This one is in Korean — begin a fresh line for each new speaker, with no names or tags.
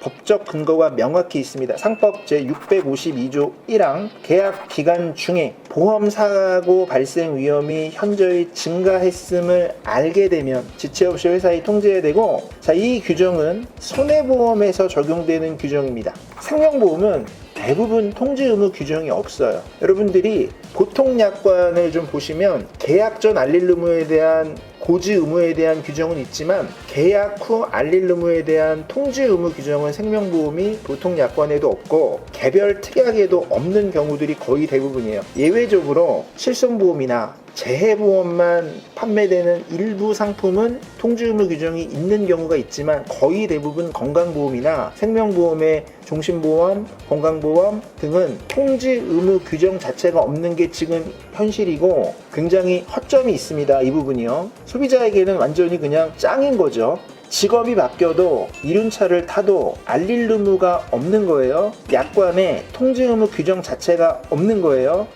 법적 근거가 명확히 있습니다. 상법 제652조 1항 계약 기간 중에 보험 사고 발생 위험이 현저히 증가했음을 알게 되면 지체 없이 회사에 통지해야 되고 자, 이 규정은 손해보험에서 적용되는 규정입니다. 생명보험은 대부분 통지 의무 규정이 없어요. 여러분들이 보통 약관을 좀 보시면 계약 전 알릴 의무에 대한 고지 의무에 대한 규정은 있지만 계약 후 알릴 의무에 대한 통지 의무 규정은 생명보험이 보통 약관에도 없고 개별 특약에도 없는 경우들이 거의 대부분이에요. 예외적으로 실손보험이나 재해보험만 판매되는 일부 상품은 통지 의무 규정이 있는 경우가 있지만 거의 대부분 건강보험이나 생명보험의 종신보험, 건강보험 등은 통지 의무 규정 자체가 없는 게 지금 현실이고 굉장히 허점이 있습니다. 이 부분이요. 소비자에게는 완전히 그냥 짱인 거죠. 직업이 바뀌어도 이륜차를 타도 알릴 의무가 없는 거예요. 약관에 통지 의무 규정 자체가 없는 거예요.